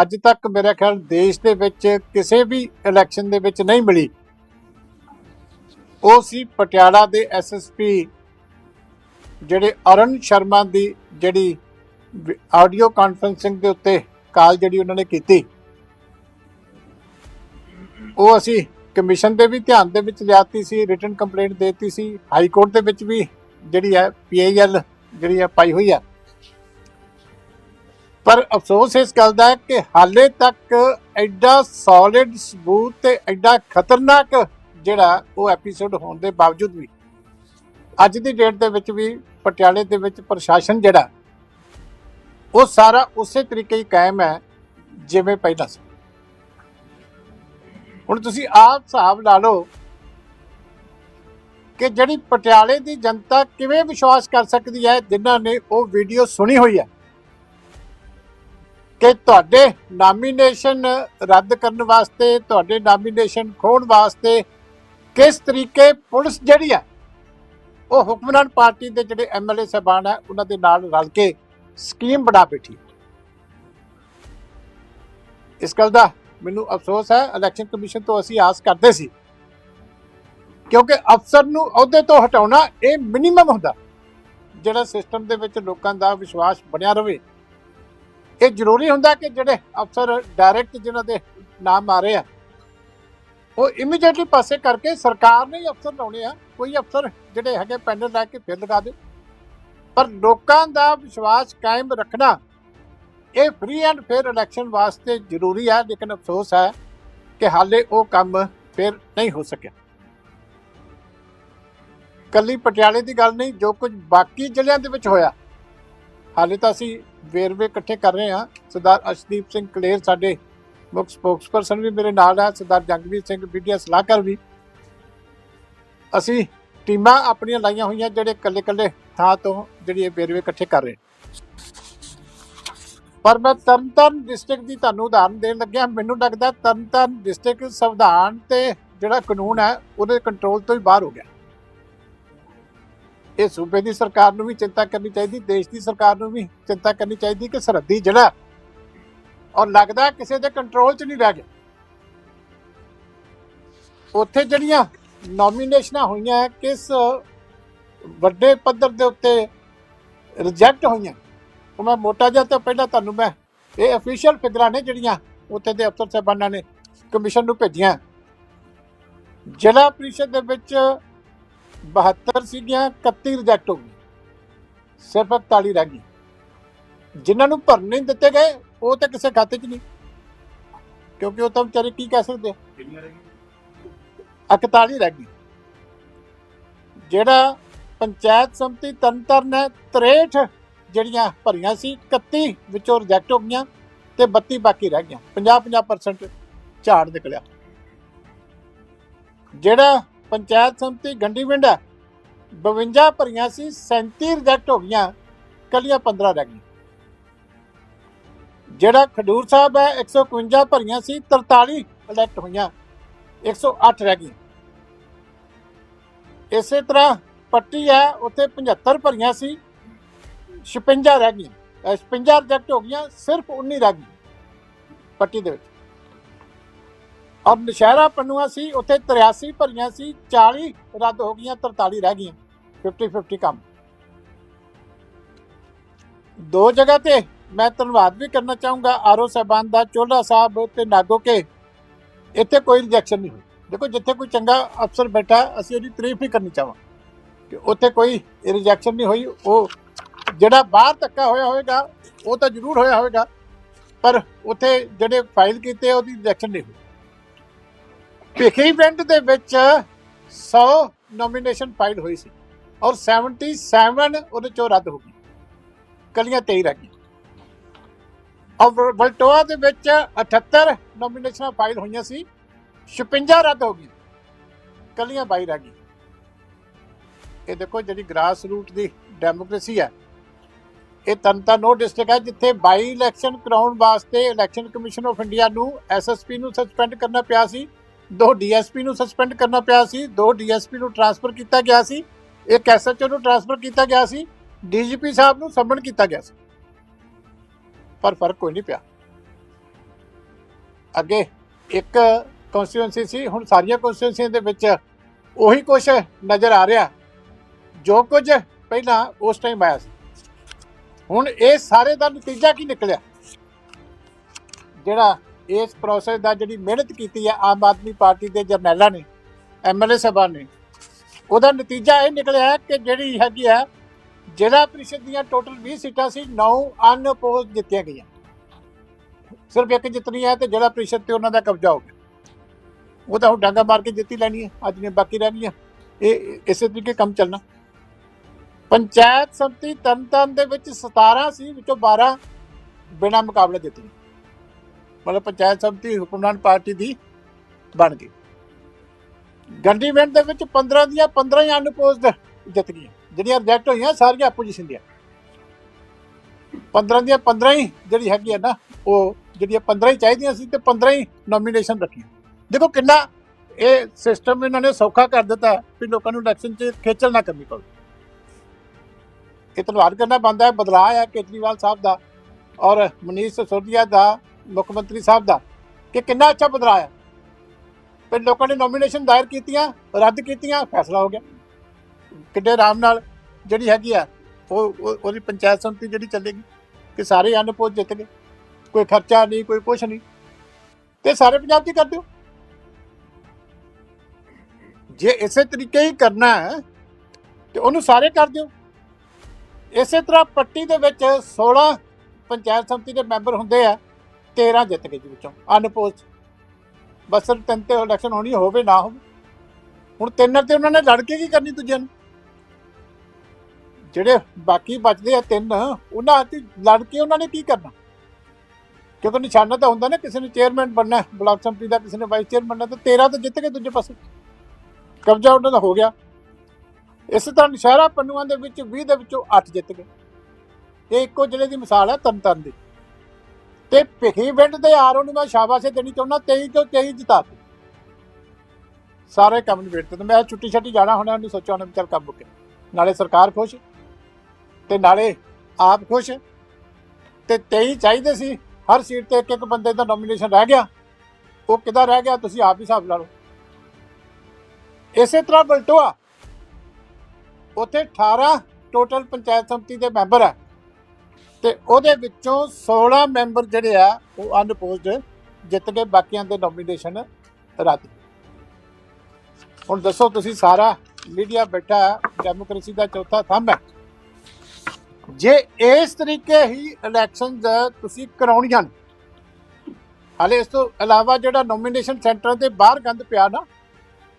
ਅੱਜ ਤੱਕ ਮੇਰੇ ਖਿਆਲ ਦੇਸ਼ ਦੇ ਵਿੱਚ ਕਿਸੇ ਵੀ ਇਲੈਕਸ਼ਨ ਦੇ ਵਿੱਚ ਨਹੀਂ ਮਿਲੀ। ਉਹ ਸੀ ਪਟਿਆਲਾ ਦੇ ਐਸਐਸਪੀ ਜਿਹੜੇ ਅਰਨ ਸ਼ਰਮਾ ਦੀ ਜਿਹੜੀ ਆਡੀਓ ਕਾਨਫਰੈਂਸਿੰਗ ਦੇ ਉੱਤੇ ਕਾਲ ਜਿਹੜੀ ਉਹਨਾਂ ਨੇ ਕੀਤੀ। ਉਹ ਅਸੀਂ ਕਮਿਸ਼ਨ ਦੇ ਵੀ ਧਿਆਨ ਦੇ ਵਿੱਚ ਲਿਆਤੀ ਸੀ ਰਿਟਨ ਕੰਪਲੇਂਟ ਦੇਤੀ ਸੀ, ਹਾਈ ਕੋਰਟ ਦੇ ਵਿੱਚ ਵੀ ਜਿਹੜੀ ਹੈ ਪੀਆਈਐਲ ਜਿਹੜੀ ਹੈ, ਪਾਈ ਹੋਈ ਹੈ। ਪਰ ਅਫਸੋਸ ਇਸ ਗੱਲ ਦਾ ਹੈ ਕਿ ਹਾਲੇ ਤੱਕ ਐਡਾ ਸੋਲਿਡ ਸਬੂਤ ਤੇ ਐਡਾ ਖਤਰਨਾਕ ਜਿਹੜਾ ਉਹ ਐਪੀਸੋਡ ਹੋਣ ਦੇ ਬਾਵਜੂਦ ਵੀ, ਅੱਜ ਦੀ ਡੇਟ ਦੇ ਵਿੱਚ ਵੀ, ਪਟਿਆਲੇ ਦੇ ਵਿੱਚ ਪ੍ਰਸ਼ਾਸਨ ਜਿਹੜਾ, ਉਹ ਸਾਰਾ ਉਸੇ ਤਰੀਕੇ ਹੀ ਕਾਇਮ ਹੈ ਜਿਵੇਂ ਪਹਿਲਾਂ ਸੀ। ਹੁਣ ਤੁਸੀਂ ਆਪ ਹਿਸਾਬ ਲਾ ਲਓ ਕਿ ਜਿਹੜੀ ਪਟਿਆਲੇ ਦੀ ਜਨਤਾ ਕਿਵੇਂ ਵਿਸ਼ਵਾਸ ਕਰ ਸਕਦੀ ਹੈ, ਜਿਨ੍ਹਾਂ ਨੇ ਉਹ ਵੀਡੀਓ ਸੁਣੀ ਹੋਈ ਹੈ। ਕਿ ਤੁਹਾਡੇ ਨਾਮੀਨੇਸ਼ਨ ਰੱਦ ਕਰਨ ਵਾਸਤੇ, ਤੁਹਾਡੇ ਨਾਮੀਨੇਸ਼ਨ ਖੋਣ ਵਾਸਤੇ ਕਿਸ ਤਰੀਕੇ ਪੁਲਿਸ ਜਿਹੜੀ ਹੈ, ਉਹ ਹੁਕਮਰਾਨ ਪਾਰਟੀ ਦੇ ਜਿਹੜੇ ਐਮਐਲਏ ਸਹਿਬਾਨ ਹੈ, ਉਹਨਾਂ ਦੇ ਨਾਲ ਰਲ ਕੇ ਸਕੀਮ ਬਣਾ ਬੈਠੀ ਇਸ ਗੱਲ ਦਾ ਮੈਨੂੰ ਅਫਸੋਸ ਹੈ ਇਲੈਕਸ਼ਨ ਕਮਿਸ਼ਨ ਤੋਂ ਅਸੀਂ ਆਸ ਕਰਦੇ ਸੀ, ਕਿਉਂਕਿ ਅਫਸਰ ਨੂੰ ਅਹੁਦੇ ਤੋਂ ਹਟਾਉਣਾ ਇਹ ਮਿਨੀਮਮ ਹੁੰਦਾ, ਜਿਹੜਾ ਸਿਸਟਮ ਦੇ ਵਿੱਚ ਲੋਕਾਂ ਦਾ ਵਿਸ਼ਵਾਸ ਬਣਿਆ ਰਵੇ ਇਹ ਜ਼ਰੂਰੀ ਹੁੰਦਾ ਕਿ ਜਿਹੜੇ ਅਫਸਰ ਡਾਇਰੈਕਟ ਜਿਨ੍ਹਾਂ ਦੇ ਨਾਮ ਆ ਰਹੇ ਆ, ਉਹ ਇਮੀਡੀਏਟਲੀ ਪਾਸੇ ਕਰਕੇ ਸਰਕਾਰ ਨੇ ਅਫਸਰ ਲਾਉਣੇ ਆ। ਕੋਈ ਅਫਸਰ ਜਿਹੜੇ ਹੈਗੇ ਪੈਨਲ ਲੈ ਕੇ ਫਿਰ ਲਗਾ ਦੇ। ਪਰ ਲੋਕਾਂ ਦਾ ਵਿਸ਼ਵਾਸ ਕਾਇਮ ਰੱਖਣਾ, ਇਹ ਫ੍ਰੀ ਐਂਡ ਫੇਅਰ ਇਲੈਕਸ਼ਨ ਵਾਸਤੇ ਜ਼ਰੂਰੀ ਹੈ ਲੇਕਿਨ ਅਫਸੋਸ ਹੈ ਕਿ ਹਾਲੇ ਉਹ ਕੰਮ ਫਿਰ ਨਹੀਂ ਹੋ ਸਕਿਆ। ਕੱਲੀ ਪਟਿਆਲੇ ਦੀ ਗੱਲ ਨਹੀਂ, ਜੋ ਕੁਝ ਬਾਕੀ ਜ਼ਿਲ੍ਹਿਆਂ ਦੇ ਵਿੱਚ ਹੋਇਆ ਹਾਲੇ ਤਾਂ ਅਸੀਂ ਵੇਰਵੇ ਇਕੱਠੇ ਕਰ ਰਹੇ ਹਾਂ। ਸਰਦਾਰ ਅਸ਼ਦੀਪ ਸਿੰਘ ਕਲੇਰ ਸਾਡੇ ਮੁੱਖ ਸਪੋਕਸਪਰਸਨ ਵੀ ਮੇਰੇ ਨਾਲ ਹੈ। ਸਰਦਾਰ ਜੰਗਵੀਰ ਸਿੰਘ ਮੀਡੀਆ ਸਲਾਹਕਾਰ ਵੀ। ਅਸੀਂ ਟੀਮਾਂ ਆਪਣੀਆਂ ਲਾਈਆਂ ਹੋਈਆਂ ਜਿਹੜੇ ਕੱਲੇ ਕੱਲੇ ਥਾਂ ਤੋਂ ਜਿਹੜੀ ਇਹ ਵੇਰਵੇ ਇਕੱਠੇ ਕਰ ਰਹੇ। ਪਰ ਮੈਂ ਤਰਨਤਾਰਨ ਡਿਸਟ੍ਰਿਕਟ ਦੀ ਤੁਹਾਨੂੰ ਉਦਾਹਰਨ ਦੇਣ ਲੱਗਿਆ। ਮੈਨੂੰ ਲੱਗਦਾ ਤਰਨਤਾਰਨ ਡਿਸਟ੍ਰਿਕਟ ਸੰਵਿਧਾਨ ਤੇ ਜਿਹੜਾ ਕਾਨੂੰਨ ਹੈ, ਉਹਦੇ ਕੰਟਰੋਲ ਤੋਂ ਹੀ ਬਾਹਰ ਹੋ ਗਿਆ। ਇਹ ਸੂਬੇ ਦੀ ਸਰਕਾਰ ਨੂੰ ਵੀ ਚਿੰਤਾ ਕਰਨੀ ਚਾਹੀਦੀ, ਦੇਸ਼ ਦੀ ਸਰਕਾਰ ਨੂੰ ਵੀ ਚਿੰਤਾ ਕਰਨੀ ਚਾਹੀਦੀ ਕਿ ਸਰਹੱਦੀ ਜ਼ਿਲ੍ਹਾ ਔਰ ਲੱਗਦਾ ਕਿਸੇ ਦੇ ਕੰਟਰੋਲ 'ਚ ਨਹੀਂ ਰਹਿ ਗਿਆ। ਉੱਥੇ ਜਿਹੜੀਆਂ ਨੋਮੀਨੇਸ਼ਨਾਂ ਹੋਈਆਂ ਕਿਸ ਵੱਡੇ ਪੱਧਰ ਦੇ ਉੱਤੇ ਰਿਜੈਕਟ ਹੋਈਆਂ, ਉਹ ਮੈਂ ਮੋਟਾ ਜਿਹਾ ਤਾਂ ਪਹਿਲਾਂ ਤੁਹਾਨੂੰ ਮੈਂ ਇਹ ਅਫੀਸ਼ੀਅਲ ਫਿਗਰਾਂ ਨੇ ਜਿਹੜੀਆਂ ਉੱਥੇ ਦੇ ਅਫਸਰ ਸਾਹਿਬਾਨਾਂ ਨੇ ਕਮਿਸ਼ਨ ਨੂੰ ਭੇਜੀਆਂ। ਜ਼ਿਲ੍ਹਾ ਪ੍ਰੀਸ਼ਦ ਦੇ ਵਿੱਚ 72 ਸੀਗੀਆਂ 31 ਰਿਜੈਕਟ ਹੋ ਗਈ ਸਿਰਫ 41 ਰਹਿ ਗਈ ਜਿਨ੍ਹਾਂ ਨੂੰ ਭਰਨ ਨਹੀਂ ਦਿੱਤੇ ਗਏ ਉਹ ਤਾਂ ਕਿਸੇ ਖਾਤੇ 'ਚ ਨਹੀਂ। ਕਿਉਂਕਿ ਉਹ ਤਾਂ ਵਿਚਾਰੇ ਕੀ ਕਹਿ ਸਕਦੇ ਆ? 41 ਰਹਿ ਗਈ ਜਿਹੜਾ ਪੰਚਾਇਤ ਸਮਿਤੀ ਤੰਤਰ ਨੇ 63 ਜਿਹੜੀਆਂ ਭਰੀਆਂ ਸੀ 31 ਵਿੱਚੋਂ ਰਿਜੈਕਟ ਹੋ ਗਈਆਂ ਤੇ 32 ਬਾਕੀ ਰਹਿ ਗਈਆਂ। 50-50% ਝਾੜ ਨਿਕਲਿਆ। ਜਿਹੜਾ ਪੰਚਾਇਤ ਸਮਿਤੀ ਗੰਡੀਵਿੰਡ ਹੈ। 52 ਭਰੀਆਂ ਸੀ 37 ਰਿਜੈਕਟ ਹੋ ਗਈਆਂ, ਕੱਲੀਆਂ 15 ਰਹਿ ਗਈਆਂ। ਜਿਹੜਾ ਖਡੂਰ ਸਾਹਿਬ ਹੈ 151 ਭਰੀਆਂ ਸੀ 43 ਰਿਜੈਕਟ ਹੋਈਆਂ 108 ਰਹਿ ਗਈਆਂ। ਇਸੇ ਤਰ੍ਹਾਂ ਪੱਟੀ ਹੈ, ਉੱਥੇ 75 ਭਰੀਆਂ ਸੀ 56 ਰਹਿ ਗਈਆਂ। ਅਹ 56 ਰਿਜੈਕਟ ਹੋ ਗਈਆਂ, ਸਿਰਫ 19 ਰਹਿ ਗਈਆਂ, ਪੱਟੀ ਦੇ ਵਿੱਚ। ਔਰ ਨਸ਼ਹਿਰਾ ਪੰਨੂਆ ਸੀ ਉੱਥੇ 83 ਭਰੀਆਂ ਸੀ 40 ਰੱਦ ਹੋ ਗਈਆਂ 43 ਰਹਿ ਗਈਆਂ 50 50 ਕੰਮ ਦੋ ਜਗ੍ਹਾ ਤੇ ਮੈਂ ਧੰਨਵਾਦ ਵੀ ਕਰਨਾ ਚਾਹੂੰਗਾ ਆਰਓ ਸਾਹਿਬਾਨ ਦਾ ਚੋਲਾ ਸਾਹਿਬ ਤੇ ਨਾਗੋ ਕੇ ਇੱਥੇ ਕੋਈ ਰਿਜੈਕਸ਼ਨ ਨਹੀਂ ਹੋਈ ਦੇਖੋ ਜਿੱਥੇ ਕੋਈ ਚੰਗਾ ਅਫਸਰ ਬੈਠਾ ਅਸੀਂ ਉਹਦੀ ਤਾਰੀਫ ਹੀ ਕਰਨੀ ਚਾਹਾਂ ਕਿ ਉੱਥੇ ਕੋਈ ਰਿਜੈਕਸ਼ਨ ਨਹੀਂ ਹੋਈ ਉਹ ਜਿਹੜਾ ਬਾਹਰ ਧੱਕਾ ਹੋਇਆ ਹੋਵੇਗਾ ਉਹ ਤਾਂ ਜ਼ਰੂਰ ਹੋਇਆ ਹੋਵੇਗਾ ਪਰ ਉੱਥੇ ਜਿਹੜੇ ਫਾਈਲ ਕੀਤੇ ਉਹਦੀ ਰਿਜੈਕਸ਼ਨ ਨਹੀਂ ਹੋਈ ਭਿੱਖੀ ਪਿੰਡ ਦੇ ਵਿੱਚ 100 ਨੋਮੀਨੇਸ਼ਨ ਫਾਈਲ ਹੋਈ ਸੀ ਔਰ 77 ਉਹਦੇ ਚੋਂ ਰੱਦ ਹੋ ਗਈ। ਕੱਲੀਆਂ 23 ਰਹਿ ਗਈਆਂ। ਔਰ ਬਲਟੋਆ ਦੇ ਵਿੱਚ 78 ਨੋਮੀਨੇਸ਼ਨਾਂ ਫਾਈਲ ਹੋਈਆਂ ਸੀ 56 ਰੱਦ ਹੋ ਗਈ ਕੱਲੀਆਂ 22 ਰਹਿ ਗਈ ਇਹ ਦੇਖੋ ਜਿਹੜੀ ਗ੍ਰਾਸ ਰੂਟ ਦੀ ਡੈਮੋਕ੍ਰੇਸੀ ਹੈ, ਇਹ ਤਨਤਾ ਨੋ ਡਿਸਟ੍ਰਿਕਟ ਹੈ ਜਿੱਥੇ ਬਾਈ ਇਲੈਕਸ਼ਨ ਕਰਾਉਣ ਵਾਸਤੇ ਇਲੈਕਸ਼ਨ ਕਮਿਸ਼ਨ ਆਫ ਇੰਡੀਆ ਨੂੰ ਐਸਐਸਪੀ ਨੂੰ ਸਸਪੈਂਡ ਕਰਨਾ ਪਿਆ ਸੀ। ਦੋ ਡੀਐਸਪੀ ਨੂੰ ਸਸਪੈਂਡ ਕਰਨਾ ਪਿਆ ਸੀ, ਦੋ ਡੀਐਸਪੀ ਨੂੰ ਟ੍ਰਾਂਸਫਰ ਕੀਤਾ ਗਿਆ ਸੀ, ਇੱਕ ਐਸਐਚਓ ਨੂੰ ਟ੍ਰਾਂਸਫਰ ਕੀਤਾ ਗਿਆ ਸੀ, ਡੀਜੀਪੀ ਸਾਹਿਬ ਨੂੰ ਸਮਨ ਕੀਤਾ ਗਿਆ ਸੀ। ਪਰ ਫ਼ਰਕ ਕੋਈ ਨਹੀਂ ਪਿਆ। ਅੱਗੇ ਇੱਕ ਕਨਸਟੀਟੂਐਂਸੀ ਸੀ, ਹੁਣ ਸਾਰੀਆਂ ਕਨਸਟੀਟੂਐਂਸੀਆਂ ਦੇ ਵਿੱਚ ਉਹੀ ਕੁਝ ਨਜ਼ਰ ਆ ਰਿਹਾ, ਜੋ ਕੁਝ ਪਹਿਲਾਂ ਉਸ ਟਾਈਮ ਆਇਆ ਸੀ। ਹੁਣ ਇਹ ਸਾਰੇ ਦਾ ਨਤੀਜਾ ਕੀ ਨਿਕਲਿਆ? ਜਿਹੜਾ ਇਸ ਪ੍ਰੋਸੈਸ ਦਾ ਜਿਹੜੀ ਮਿਹਨਤ ਕੀਤੀ ਹੈ, ਆਮ ਆਦਮੀ ਪਾਰਟੀ ਦੇ ਜਰਨੈਲਾਂ ਨੇ ਐਮਐਲਏ ਸਾਹਿਬਾਨ ਨੇ, ਉਹਦਾ ਨਤੀਜਾ ਇਹ ਨਿਕਲਿਆ ਕਿ ਜਿਹੜੀ ਹੈਗੀ ਆ ਜ਼ਿਲ੍ਹਾ ਪ੍ਰੀਸ਼ਦ ਦੀਆਂ ਟੋਟਲ 20 ਸੀਟਾਂ ਸੀ 9 ਅਨਪੋਜ਼ ਜਿੱਤੀਆਂ ਗਈਆਂ। ਸਿਰਫ ਇੱਕ ਜਿੱਤਣੀ ਹੈ ਤੇ ਜ਼ਿਲ੍ਹਾ ਪ੍ਰੀਸ਼ਦ ਤੇ ਉਹਨਾਂ ਦਾ ਕਬਜ਼ਾ ਹੋ ਗਿਆ। ਉਹ ਤਾਂ ਹੁਣ ਡਾਂਗਾ ਮਾਰ ਕੇ ਜਿੱਤੀ ਲੈਣੀ ਹੈ, ਅੱਜ ਨੇ ਬਾਕੀ ਰਹਿਣੀ ਇਹ, ਇਸੇ ਤਰੀਕੇ ਕੰਮ ਚੱਲਣਾ। ਪੰਚਾਇਤ ਸੰਮਤੀ ਤਰਨਤਾਰਨ ਦੇ ਵਿੱਚ 17 ਸੀ, ਵਿੱਚੋਂ 12 ਬਿਨਾਂ ਮੁਕਾਬਲੇ ਜਿੱਤੀ ਮਤਲਬ ਪੰਚਾਇਤ ਸਮਿਤੀ ਹੁਕਮਰਾਨ ਪਾਰਟੀ ਦੀ ਬਣ ਗਈ। ਗੰਡੀਵਿੰਡ ਦੇ ਵਿੱਚ 15 ਦੀਆਂ 15 ਹੀ ਅਨਪੋਜ਼ਡ ਜਿੱਤ ਗਈਆਂ। ਜਿਹੜੀਆਂ ਰਿਜੈਕਟ ਹੋਈਆਂ, ਸਾਰੀਆਂ ਆਪੋਜੀਸ਼ਨ ਦੀਆਂ। 15 ਦੀਆਂ 15 ਹੀ ਜਿਹੜੀ ਹੈਗੀ ਹੈ ਨਾ, ਉਹ ਜਿਹੜੀਆਂ 15 ਹੀ ਚਾਹੀਦੀਆਂ ਸੀ ਤੇ 15 ਹੀ ਨੋਮੀਨੇਸ਼ਨ ਰੱਖੀਆਂ। ਦੇਖੋ ਕਿੰਨਾ ਇਹ ਸਿਸਟਮ ਇਹਨਾਂ ਨੇ ਸੌਖਾ ਕਰ ਦਿੱਤਾ ਵੀ ਲੋਕਾਂ ਨੂੰ ਇਲੈਕਸ਼ਨ 'ਚ ਖੇਚਲ ਨਾ ਕਰਨੀ ਪਵੇ। ਇਹ ਧੰਨਵਾਦ ਕਰਨਾ ਬੰਦਾ ਹੈ, ਬਦਲਾਅ ਹੈ ਕੇਜਰੀਵਾਲ ਸਾਹਿਬ ਦਾ ਔਰ ਮਨੀਸ਼ ਸਿਸੋਦੀਆ ਦਾ ਮੁੱਖ ਮੰਤਰੀ ਸਾਹਿਬ ਦਾ ਕਿ ਕਿੰਨਾ ਅੱਛਾ ਬਦਲਾਅ ਹੈ ਫਿਰ ਲੋਕਾਂ ਨੇ ਨੋਮੀਨੇਸ਼ਨ ਦਾਇਰ ਕੀਤੀਆਂ, ਰੱਦ ਕੀਤੀਆਂ, ਫੈਸਲਾ ਹੋ ਗਿਆ। ਕਿੱਡੇ ਆਰਾਮ ਨਾਲ ਜਿਹੜੀ ਹੈਗੀ ਆ, ਉਹ ਉਹਦੀ ਪੰਚਾਇਤ ਸੰਮਤੀ ਜਿਹੜੀ ਚੱਲੇਗੀ, ਕਿ ਸਾਰੇ ਅਨਪੋਜ ਜਿੱਤ ਗਏ। ਕੋਈ ਖਰਚਾ ਨਹੀਂ, ਕੋਈ ਕੁਛ ਨਹੀਂ। ਤੇ ਸਾਰੇ ਪੰਜਾਬ 'ਚ ਹੀ ਕਰ ਦਿਓ। ਜੇ ਇਸੇ ਤਰੀਕੇ ਹੀ ਕਰਨਾ ਹੈ, ਤੇ ਉਹਨੂੰ ਸਾਰੇ ਕਰ ਦਿਓ। ਇਸੇ ਤਰ੍ਹਾਂ ਪੱਟੀ ਦੇ ਵਿੱਚ 16 ਪੰਚਾਇਤ ਸੰਮਤੀ ਦੇ ਮੈਂਬਰ ਹੁੰਦੇ ਆ 13 ਜਿੱਤ ਗਏ ਜੀ ਵਿੱਚੋਂ ਅਨਪੋਸਟ ਬਸ ਸਿਰਫ ਤਿੰਨ ਤੇ ਇਲੈਕਸ਼ਨ ਹੋਣੀ ਹੋਵੇ ਨਾ ਹੋਵੇ। ਹੁਣ ਤਿੰਨ ਤੇ ਉਹਨਾਂ ਨੇ ਲੜ ਕੇ ਕੀ ਕਰਨੀ ਦੂਜਿਆਂ ਨੂੰ? ਜਿਹੜੇ ਬਾਕੀ ਬਚਦੇ ਆ ਤਿੰਨ, ਉਹਨਾਂ ਤੇ ਲੜ ਕੇ ਉਹਨਾਂ ਨੇ ਕੀ ਕਰਨਾ? ਕਿਉਂਕਿ ਨਿਸ਼ਾਨਾ ਤਾਂ ਹੁੰਦਾ ਨਾ, ਕਿਸੇ ਨੇ ਚੇਅਰਮੈਨ ਬਣਨਾ, ਬਲਾਕ ਸੰਮਤੀ ਦਾ ਕਿਸੇ ਨੇ ਵਾਈਸ ਚੇਅਰਮੈਨ ਬਣਨਾ, ਤਾਂ 13 ਤਾਂ ਜਿੱਤ ਗਏ ਦੂਜੇ ਪਾਸੇ। ਕਬਜ਼ਾ ਉਹਨਾਂ ਦਾ ਹੋ ਗਿਆ। ਇਸੇ ਤਰ੍ਹਾਂ ਨਸ਼ਹਿਰਾ ਪੰਨੂਆਂ ਦੇ ਵਿੱਚ 20 ਦੇ ਵਿੱਚੋਂ 8 ਜਿੱਤ ਗਏ। ਇਹ ਇੱਕੋ ਜ਼ਿਲ੍ਹੇ ਦੀ ਮਿਸਾਲ ਹੈ ਤਰਨਤਾਰਨ ਦੀ। ਤੇ ਭਿੱਖੀ ਪਿੰਡ ਦੇ ਆਰਓ ਨੂੰ ਮੈਂ ਸ਼ਾਬਾਸ਼ੇ ਦੇਣੀ ਚਾਹੁੰਦਾ 23 ਤੋਂ 23 ਜਿਤਾ ਸਾਰੇ ਕੰਮ ਨਿਬੇੜ ਤੇ ਮੈਂ ਛੁੱਟੀ ਛੱਟੀ ਜਾਣਾ ਹੁਣ, ਉਹਨੂੰ ਸੋਚਿਆ ਉਹਨੇ ਵੀ ਚੱਲ ਕੰਮ ਮੁੱਕੇ। ਨਾਲੇ ਸਰਕਾਰ ਖੁਸ਼, ਤੇ ਨਾਲੇ ਆਪ ਖੁਸ਼, ਤੇ 23 ਚਾਹੀਦੇ ਸੀ। ਹਰ ਸੀਟ ਤੇ ਇੱਕ ਇੱਕ ਬੰਦੇ ਦਾ ਨੋਮੀਨੇਸ਼ਨ ਰਹਿ ਗਿਆ। ਉਹ ਕਿੱਦਾਂ ਰਹਿ ਗਿਆ, ਤੁਸੀਂ ਆਪ ਹੀ ਹਿਸਾਬ ਲਾ ਲਓ। ਇਸੇ ਤਰ੍ਹਾਂ ਬਲਟੋਆ, ਉੱਥੇ 18 ਟੋਟਲ ਪੰਚਾਇਤ ਸਮਿਤੀ ਦੇ ਮੈਂਬਰ ਆ। ਤੇ ਉਹਦੇ ਵਿੱਚੋਂ 16 ਮੈਂਬਰ ਜਿਹੜੇ ਆ, ਉਹ ਅਨਪੋਜ਼ਡ ਜਿੱਤ ਕੇ ਬਾਕੀਆਂ ਦੇ ਨੋਮੀਨੇਸ਼ਨ ਰੱਦ। ਹੁਣ ਦੱਸੋ ਤੁਸੀਂ ਸਾਰਾ ਮੀਡੀਆ ਬੈਠਾ ਡੈਮੋਕ੍ਰੇਸੀ ਦਾ ਚੌਥਾ ਥੰਮ ਹੈ। ਜੇ ਇਸ ਤਰੀਕੇ ਹੀ ਇਲੈਕਸ਼ਨ ਤੁਸੀਂ ਕਰਾਉਣੀਆਂ ਨੇ ਹਾਲੇ ਇਸ ਤੋਂ ਇਲਾਵਾ ਜਿਹੜਾ ਨੋਮੀਨੇਸ਼ਨ ਸੈਂਟਰ ਦੇ ਬਾਹਰ ਗੰਦ ਪਿਆ ਨਾ,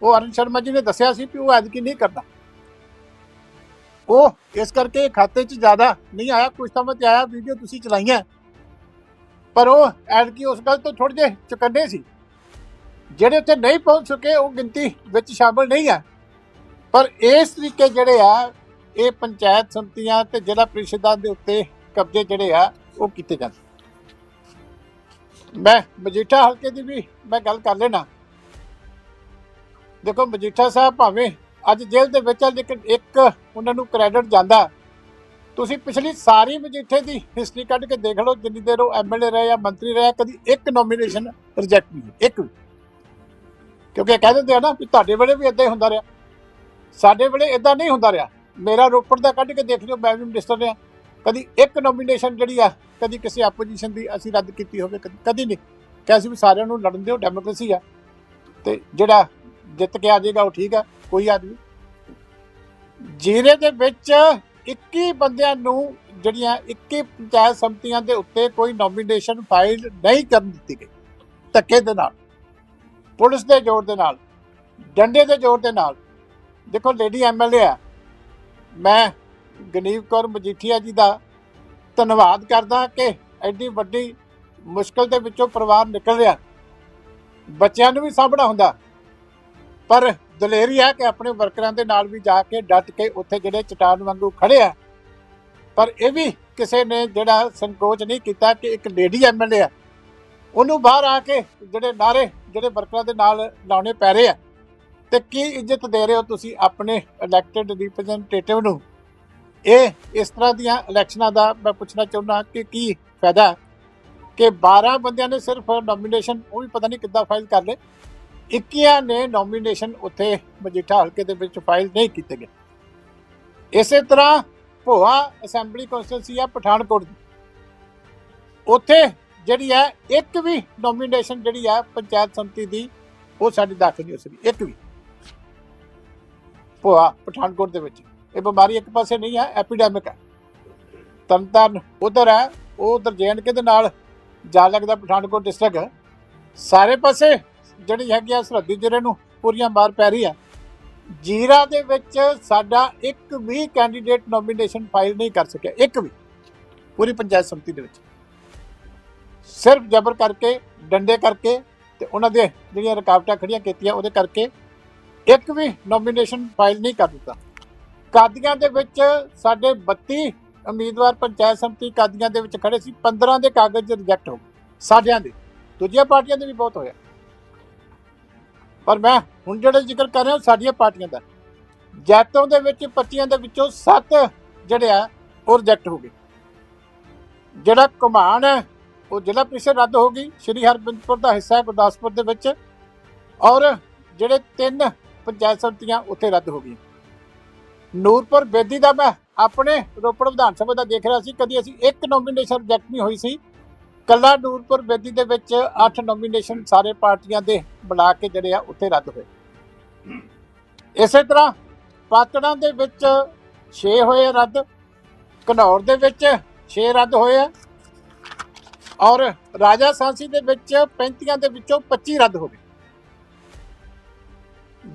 ਉਹ ਅਰਨ ਸ਼ਰਮਾ ਜੀ ਨੇ ਦੱਸਿਆ ਸੀ ਕਿ ਉਹ ਐਤਕੀ ਨਹੀਂ ਕਰਦਾ। ਉਹ, ਇਸ ਕਰਕੇ ਖਾਤੇ 'ਚ ਜ਼ਿਆਦਾ ਨਹੀਂ ਆਇਆ ਕੁਝ ਸਮਝ ਆਇਆ, ਵੀਡੀਓ ਤੁਸੀਂ ਚਲਾਈਆਂ। ਪਰ ਉਹ, ਐਤਕੀ ਉਸ ਗੱਲ ਤੋਂ ਥੋੜੇ ਜਿਹੇ ਚੁਕੰਨੇ ਸੀ। ਜਿਹੜੇ ਉੱਥੇ ਨਹੀਂ ਪਹੁੰਚ ਸਕੇ, ਉਹ ਗਿਣਤੀ ਵਿੱਚ ਸ਼ਾਮਲ ਨਹੀਂ ਆ। ਪਰ ਇਸ ਤਰੀਕੇ ਜਿਹੜੇ ਆ, ਇਹ ਪੰਚਾਇਤ ਸੰਮਤੀਆਂ ਤੇ ਜ਼ਿਲ੍ਹਾ ਪ੍ਰੀਸ਼ਦਾਂ ਦੇ ਉੱਤੇ ਕਬਜ਼ੇ ਜਿਹੜੇ ਆ, ਉਹ ਕੀਤੇ ਜਾਂਦੇ ਮੈਂ ਮਜੀਠਾ ਹਲਕੇ ਦੀ ਵੀ ਮੈਂ ਗੱਲ ਕਰ ਲੈਣਾ ਦੇਖੋ, ਮਜੀਠਾ ਸਾਹਿਬ ਭਾਵੇਂ ਅੱਜ ਜੇਲ੍ਹ ਦੇ ਵਿੱਚ ਆ ਲੇਕਿਨ ਇੱਕ ਉਹਨਾਂ ਨੂੰ ਕ੍ਰੈਡਿਟ ਜਾਂਦਾ। ਤੁਸੀਂ ਪਿਛਲੀ ਸਾਰੀ ਮਜੀਠੇ ਦੀ ਹਿਸਟਰੀ ਕੱਢ ਕੇ ਦੇਖ ਲਓ, ਜਿੰਨੀ ਦੇਰ ਉਹ ਐਮਐਲਏ ਰਹੇ ਜਾਂ ਮੰਤਰੀ ਰਹੇ ਕਦੀ ਇੱਕ ਨੋਮੀਨੇਸ਼ਨ ਰਿਜੈਕਟ ਨਹੀਂ ਇੱਕ ਵੀ। ਕਿਉਂਕਿ ਇਹ ਕਹਿ ਦਿੰਦੇ ਆ ਨਾ ਵੀ ਤੁਹਾਡੇ ਵੇਲੇ ਵੀ ਇਦਾਂ ਹੀ ਹੁੰਦਾ ਰਿਹਾ। ਸਾਡੇ ਵੇਲੇ ਇਦਾਂ ਨਹੀਂ ਹੁੰਦਾ ਰਿਹਾ। ਮੇਰਾ ਰੋਪੜ ਦਾ ਕੱਢ ਕੇ ਦੇਖ ਲਿਓ, ਮੈਂ ਵੀ ਮਿਨਿਸਟਰ ਰਿਹਾ। ਕਦੀ ਇੱਕ ਨੋਮੀਨੇਸ਼ਨ ਜਿਹੜੀ ਆ, ਕਦੀ ਕਿਸੇ ਆਪੋਜੀਸ਼ਨ ਦੀ ਅਸੀਂ ਰੱਦ ਕੀਤੀ ਹੋਵੇ, ਕਦੀ ਕਦੀ ਨਹੀਂ। ਕਿ ਅਸੀਂ ਵੀ ਸਾਰਿਆਂ ਨੂੰ ਲੜਨ ਦਿਓ ਡੈਮੋਕ੍ਰੇਸੀ ਆ। ਤੇ ਜਿਹੜਾ ਜਿੱਤ ਕੇ ਆ ਜਾਏਗਾ, ਉਹ ਠੀਕ ਆ ਕੋਈ ਆਦਮੀ ਜੀਰੇ ਦੇ ਵਿੱਚ 21 ਬੰਦਿਆਂ ਨੂੰ ਜਿਹੜੀਆਂ 21 ਪੰਚਾਇਤ ਸਮਿਤੀਆਂ ਦੇ ਉੱਤੇ ਕੋਈ ਨੋਮੀਨੇਸ਼ਨ ਫਾਈਲ ਨਹੀਂ ਕਰਨ ਦਿੱਤੀ ਗਈ, ਧੱਕੇ ਦੇ ਨਾਲ, ਪੁਲਿਸ ਦੇ ਜ਼ੋਰ ਦੇ ਨਾਲ, ਡੰਡੇ ਦੇ ਜ਼ੋਰ ਦੇ ਨਾਲ। ਦੇਖੋ ਲੇਡੀ ਐਮਐਲਏ ਆ ਮੈਂ ਗਨੀਵ ਕੌਰ ਮਜੀਠੀਆ ਜੀ ਦਾ ਧੰਨਵਾਦ ਕਰਦਾ ਕਿ ਐਡੀ ਵੱਡੀ ਮੁਸ਼ਕਲ ਦੇ ਵਿੱਚੋਂ ਪਰਿਵਾਰ ਨਿਕਲ ਰਿਹਾ। ਬੱਚਿਆਂ ਨੂੰ ਵੀ ਸਾਂਭਣਾ ਹੁੰਦਾ। ਪਰ ਦਲੇਰੀ ਹੈ ਕਿ ਆਪਣੇ ਵਰਕਰਾਂ ਦੇ ਨਾਲ ਵੀ ਜਾ ਕੇ ਡਟ ਕੇ ਉੱਥੇ ਜਿਹੜੇ ਚਟਾਨ ਵਾਂਗੂ ਖੜੇ ਆ। ਪਰ ਇਹ ਵੀ ਕਿਸੇ ਨੇ ਜਿਹੜਾ ਸੰਕੋਚ ਨਹੀਂ ਕੀਤਾ ਕਿ ਇੱਕ ਲੇਡੀ ਐਮਐਲਏ ਆ। ਉਹਨੂੰ ਬਾਹਰ ਆ ਕੇ ਜਿਹੜੇ ਨਾਰੇ ਜਿਹੜੇ ਵਰਕਰਾਂ ਦੇ ਨਾਲ ਲਾਉਣੇ ਪੈ ਰਹੇ ਆ। ਤੇ ਕੀ ਇੱਜ਼ਤ ਦੇ ਰਹੇ ਹੋ ਤੁਸੀਂ ਆਪਣੇ ਇਲੈਕਟਿਡ ਰਿਪਰੈਜ਼ੈਂਟੇਟਿਵ ਨੂੰ? ਇਹ ਇਸ ਤਰ੍ਹਾਂ ਦੀਆਂ ਇਲੈਕਸ਼ਨਾਂ ਦਾ ਮੈਂ ਪੁੱਛਣਾ ਚਾਹੁੰਦਾ ਕਿ ਕੀ ਫਾਇਦਾ? ਕਿ 12 ਬੰਦਿਆਂ ਨੇ ਸਿਰਫ ਨੋਮੀਨੇਸ਼ਨ ਉਹ ਵੀ ਪਤਾ ਨਹੀਂ ਕਿੱਦਾਂ ਫਾਈਲ ਕਰ ਲਏ। 21 ਨੇ ਨੋਮੀਨੇਸ਼ਨ ਉੱਥੇ ਮਜੀਠਾ ਹਲਕੇ ਦੇ ਵਿੱਚ ਫਾਈਲ ਨਹੀਂ ਕੀਤੇ ਗਏ। ਇਸੇ ਤਰ੍ਹਾਂ ਭੋਆ ਅਸੈਂਬਲੀ ਕੌਂਸਟੀਟਿਊਂਸੀ ਆ ਪਠਾਨਕੋਟ ਦੀ। ਉੱਥੇ ਜਿਹੜੀ ਹੈ ਇੱਕ ਵੀ ਨੋਮੀਨੇਸ਼ਨ ਜਿਹੜੀ ਹੈ ਪੰਚਾਇਤ ਸੰਮਤੀ ਦੀ ਉਹ ਸਾਡੀ ਦਾਖਲ ਨਹੀਂ ਹੋ ਸਕੀ, ਇੱਕ ਵੀ। ਭੋਆ ਪਠਾਨਕੋਟ ਦੇ ਵਿੱਚ। ਇਹ ਬਿਮਾਰੀ ਇੱਕ ਪਾਸੇ ਨਹੀਂ ਹੈ ਐਪੀਡੈਮਿਕ ਹੈ। ਤਰਨਤਾਰਨ ਉਧਰ ਹੈ, ਉਹ ਉਧਰ ਕੇ ਦੇ ਨਾਲ ਜਾ ਲੱਗਦਾ ਪਠਾਨਕੋਟ ਡਿਸਟ੍ਰਿਕਟ ਸਾਰੇ ਪਾਸੇ ਜਿਹੜੀ ਹੈਗੀ ਆ ਸਰਹੱਦੀ ਜ਼ਿਲ੍ਹੇ ਨੂੰ ਪੂਰੀਆਂ ਮਾਰ ਪੈ ਰਹੀ ਆ। ਜੀਰਾ ਦੇ ਵਿੱਚ ਸਾਡਾ ਇੱਕ ਵੀ ਕੈਂਡੀਡੇਟ ਨੋਮੀਨੇਸ਼ਨ ਫਾਈਲ ਨਹੀਂ ਕਰ ਸਕਿਆ, ਇੱਕ ਵੀ, ਪੂਰੀ ਪੰਚਾਇਤ ਸਮਿਤੀ ਦੇ ਵਿੱਚ। ਸਿਰਫ ਜ਼ਬਰ ਕਰਕੇ, ਡੰਡੇ ਕਰਕੇ ਤੇ ਉਹਨਾਂ ਦੇ ਜਿਹੜੀਆਂ ਰੁਕਾਵਟਾਂ ਖੜੀਆਂ ਕੀਤੀਆਂ ਉਹਦੇ ਕਰਕੇ ਇੱਕ ਵੀ ਨੋਮੀਨੇਸ਼ਨ ਫਾਈਲ ਨਹੀਂ ਕਰ ਦਿੱਤਾ। ਕਾਦੀਆਂ ਦੇ ਵਿੱਚ ਸਾਡੇ 32 ਉਮੀਦਵਾਰ ਪੰਚਾਇਤ ਸਮਿਤੀ ਕਾਦੀਆਂ ਦੇ ਵਿੱਚ ਖੜੇ ਸੀ 15 ਦੇ ਕਾਗਜ਼ ਰਿਜੈਕਟ ਹੋ ਗਏ, ਸਾਡਿਆਂ ਦੇ। ਦੂਜੀਆਂ ਪਾਰਟੀਆਂ ਦੇ ਵੀ ਬਹੁਤ ਹੋਇਆ। ਪਰ ਮੈਂ ਹੁਣ ਜਿਹੜਾ ਜ਼ਿਕਰ ਕਰ ਰਿਹਾ ਉਹ ਸਾਡੀਆਂ ਪਾਰਟੀਆਂ ਦਾ, ਜੈਤੋਂ ਦੇ ਵਿੱਚ 25 ਦੇ ਵਿੱਚੋਂ 7 ਜਿਹੜੇ ਆ, ਉਹ ਰਿਜੈਕਟ ਹੋ ਗਏ। ਜਿਹੜਾ ਕਮਾਨ ਹੈ, ਉਹ ਜ਼ਿਲ੍ਹਾ ਪ੍ਰੀਸ਼ਦ ਰੱਦ ਹੋ ਗਈ, ਸ਼੍ਰੀ ਹਰਬਿੰਦਪੁਰ ਦਾ ਹਿੱਸਾ ਹੈ ਗੁਰਦਾਸਪੁਰ ਦੇ ਵਿੱਚ, ਔਰ ਜਿਹੜੇ ਤਿੰਨ ਪੰਚਾਇਤ ਸਮਿਤੀਆਂ ਉੱਥੇ ਰੱਦ ਹੋ ਗਈਆਂ। ਨੂਰਪੁਰ ਬੇਦੀ ਦਾ ਮੈਂ ਆਪਣੇ ਰੋਪੜ ਵਿਧਾਨ ਸਭਾ ਦਾ ਦੇਖ ਰਿਹਾ ਸੀ, ਕਦੀ ਅਸੀਂ ਇੱਕ ਨੋਮੀਨੇਸ਼ਨ ਰਿਜੈਕਟ ਨਹੀਂ ਹੋਈ ਸੀ। ਕੱਲਾ ਨੂਰਪੁਰ ਬੇਦੀ ਦੇ ਵਿੱਚ 8 ਨੋਮੀਨੇਸ਼ਨ ਸਾਰੇ ਪਾਰਟੀਆਂ ਦੇ ਬੁਲਾ ਕੇ ਜਿਹੜੇ ਆ ਉੱਥੇ ਰੱਦ ਹੋਏ। ਇਸੇ ਤਰ੍ਹਾਂ ਪਾਤੜਾਂ ਦੇ ਵਿੱਚ 6 ਹੋਏ ਰੱਦ, ਘਨੌਰ ਦੇ ਵਿੱਚ 6 ਰੱਦ ਹੋਏ ਆ ਔਰ ਰਾਜਾ ਸਾਂਸੀ ਦੇ ਵਿੱਚ 35 ਦੇ ਵਿੱਚੋਂ 25 ਰੱਦ ਹੋ ਗਏ।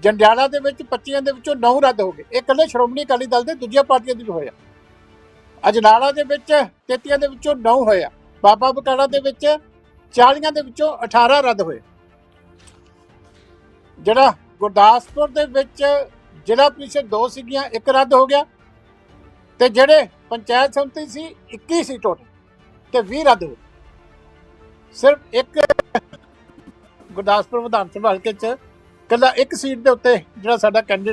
ਜੰਡਿਆਲਾ ਦੇ ਵਿੱਚ 25 ਦੇ ਵਿੱਚੋਂ 9 ਰੱਦ ਹੋ ਗਏ। ਇਹ ਇਕੱਲੇ ਸ਼੍ਰੋਮਣੀ ਅਕਾਲੀ ਦਲ ਦੇ ਦੂਜੀਆਂ ਪਾਰਟੀਆਂ ਦੇ ਵੀ ਹੋਇਆ ਅਜਨਾਲਾ ਦੇ ਵਿੱਚ 33 ਦੇ ਵਿੱਚੋਂ 9 ਹੋਇਆ ਬਾਬਾ ਬਕਾਲਾ ਦੇ ਵਿੱਚ 40 ਦੇ ਵਿੱਚੋਂ 18 ਰੱਦ ਹੋਏ। ਜਿਹੜਾ ਗੁਰਦਾਸਪੁਰ ਦੇ ਵਿੱਚ ਜ਼ਿਲ੍ਹਾ ਪ੍ਰੀਸ਼ਦ ਦੋ ਸੀਗੀਆਂ, ਇੱਕ ਰੱਦ ਹੋ ਗਿਆ ਤੇ ਜਿਹੜੇ ਪੰਚਾਇਤ ਸਮਿਤੀ ਸੀ 21 ਸੀ ਟੋਟਲ ਤੇ 20 ਰੱਦ ਹੋਏ। ਸਿਰਫ ਇੱਕ ਗੁਰਦਾਸਪੁਰ ਵਿਧਾਨ ਸਭਾ ਹਲਕੇ ਚ ਕੱਲਾ ਇੱਕ ਸੀਟ ਦੇ ਉੱਤੇ ਜਿਹੜਾ ਸਾਡਾ ਕੈਂਡੀਡੇਟ